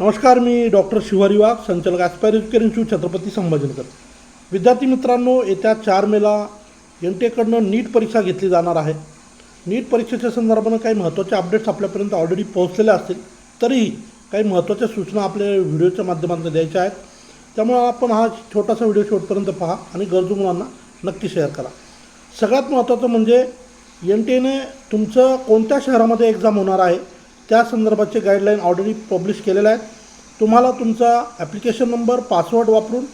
नमस्कार मी डॉक्टर शिवारी वाघ संचालक aspire educare institute Chhatrapati Sambhajinagar. विद्यार्थी मित्रांनो येत्या चार मेला एन टी एकडनं नीट परीक्षा घेतली जाणार आहे. नीट परीक्षेच्या संदर्भानं काही महत्त्वाचे अपडेट्स आपल्यापर्यंत ऑलरेडी पोहोचलेले असतील तरीही काही महत्त्वाच्या सूचना आपल्या व्हिडिओच्या माध्यमातून द्यायच्या आहेत. त्यामुळे आपण हा छोटासा व्हिडिओ शेवटपर्यंत पहा आणि गरजू मुलांना नक्की शेअर करा. सगळ्यात महत्त्वाचं म्हणजे एन टी एने तुमचं कोणत्या शहरामध्ये एक्झाम होणार आहे त्या संदर्भाचे गाईडलाईन ऑलरेडी पब्लिश केलेले आहेत. तुम्हाला तुमचा ॲप्लिकेशन नंबर पासवर्ड वापरून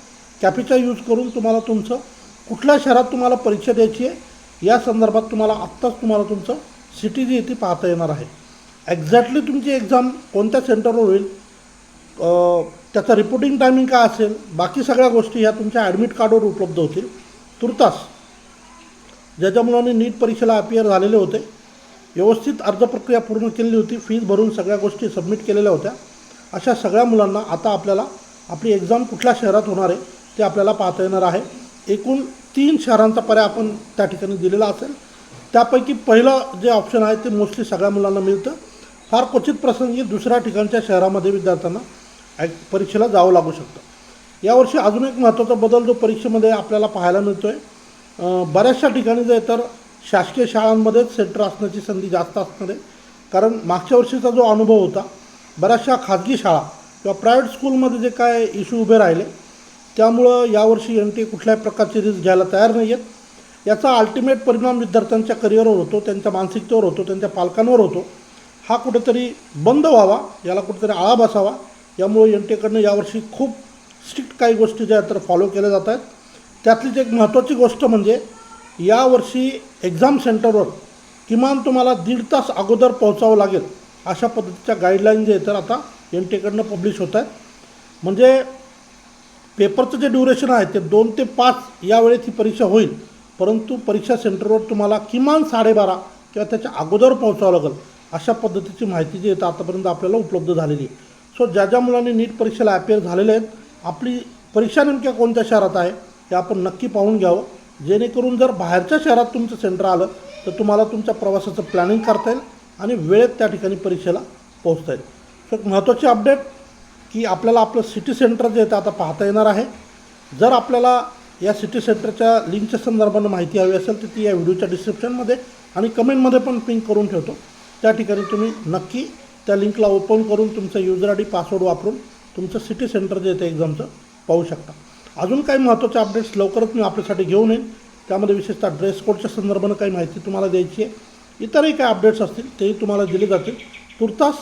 कॅपिचा यूज करून तुम्हाला तुमचं कुठल्या शहरात तुम्हाला परीक्षा द्यायची आहे या संदर्भात तुम्हाला आत्ताच तुम्हाला तुमचं सिटी जी आहे ती पाहता येणार आहे. एक्झॅक्टली तुमची एक्झाम कोणत्या सेंटरवर होईल त्याचा रिपोर्टिंग टायमिंग काय असेल बाकी सगळ्या गोष्टी ह्या तुमच्या ॲडमिट कार्डवर उपलब्ध होतील. तुर्तास ज्या मुलांनी नीट परीक्षेला अपियर झालेले होते व्यवस्थित अर्ज प्रक्रिया पूर्ण केलेली होती. फीज भरून सगळ्या गोष्टी सबमिट केलेल्या होत्या. अशा सगळ्या मुलांना आता आपल्याला आपली एक्झाम कुठल्या शहरात होणार आहे ते आपल्याला पाहता येणार आहे. एकूण तीन शहरांचा पर्याय आपण त्या ठिकाणी दिलेला असेल. त्यापैकी पहिलं जे ऑप्शन आहे ते मोस्टली सगळ्या मुलांना मिळतं. फार क्वचित प्रसंगी दुसऱ्या ठिकाणच्या शहरामध्ये विद्यार्थ्यांना ॲक- परीक्षेला जावं लागू शकतं. यावर्षी अजून एक महत्त्वाचा बदल जो परीक्षेमध्ये आपल्याला पाहायला मिळतो आहे बऱ्याचशा ठिकाणी जे तर शासकीय शाळांमध्येच सेंटर असण्याची संधी जास्त असणार आहे. कारण मागच्या वर्षीचा जो अनुभव होता बऱ्याचशा खाजगी शाळा किंवा प्रायव्हेट स्कूलमध्ये जे काय इश्यू उभे राहिले त्यामुळं यावर्षी एन टी कुठल्याही प्रकारची रिस्क घ्यायला तयार नाही आहेत. याचा अल्टिमेट परिणाम विद्यार्थ्यांच्या करिअरवर होतो त्यांच्या मानसिकतेवर होतो त्यांच्या पालकांवर होतो. हा कुठेतरी बंद व्हावा याला कुठेतरी आळा बसावा यामुळे एन टीकडनं यावर्षी खूप स्ट्रिक्ट काही गोष्टी ज्या तर फॉलो केल्या जात आहेत. त्यातलीच एक महत्त्वाची गोष्ट म्हणजे यावर्षी एक्झाम सेंटरवर किमान तुम्हाला दीड तास अगोदर पोहोचावं लागेल अशा पद्धतीच्या गाईडलाईन जे आहेत तर आता एन टीकडनं पब्लिश होत आहेत. म्हणजे पेपरचं जे ड्युरेशन आहे ते दोन ते पाच यावेळेत ही परीक्षा होईल. परंतु परीक्षा सेंटरवर तुम्हाला किमान साडेबारा किंवा त्याच्या अगोदर पोहोचावं लागेल अशा पद्धतीची माहिती जी येतं आतापर्यंत आपल्याला उपलब्ध झालेली आहे. सो ज्या ज्या मुलांनी नीट परीक्षेला अपेअर झालेले आहेत आपली परीक्षा नेमक्या कोणत्या शहरात आहे हे आपण नक्की पाहून घ्यावं. जेणेकरून जर बाहेरच्या शहरात तुमचं सेंटर आलं तर तुम्हाला तुमच्या प्रवासाचं प्लॅनिंग करता येईल आणि वेळेत त्या ठिकाणी परीक्षेला पोहोचता येईल. सो एक महत्त्वाची अपडेट की आपल्याला आपलं सिटी सेंटर जे आहे ते आता पाहता येणार आहे. जर आपल्याला या सिटी सेंटरच्या लिंकच्या संदर्भानं माहिती हवी असेल तर ती या व्हिडिओच्या डिस्क्रिप्शनमध्ये आणि कमेंटमध्ये पण पिंक करून ठेवतो. त्या ठिकाणी तुम्ही नक्की त्या लिंकला ओपन करून तुमचं युजर आय डी पासवर्ड वापरून तुमचं सिटी सेंटर जे आहे ते एक्झामचं पाहू शकता. अजून काही महत्त्वाचे अपडेट्स लवकरच मी आपल्यासाठी घेऊन येईन. त्यामध्ये विशेषतः ड्रेस कोडच्या संदर्भानं काही माहिती तुम्हाला द्यायची आहे. इतरही काही अपडेट्स असतील तेही तुम्हाला दिले जातील. तुर्तास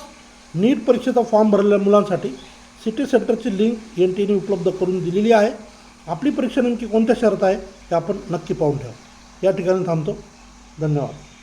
नीट परीक्षेचा फॉर्म भरलेल्या मुलांसाठी सिटी सेंटरची लिंक एन टीने उपलब्ध करून दिलेली आहे. आपली परीक्षा नेमकी कोणत्या शहरात आहे हे आपण नक्की पाहून ठेवा या ठिकाणी थांबतो. धन्यवाद.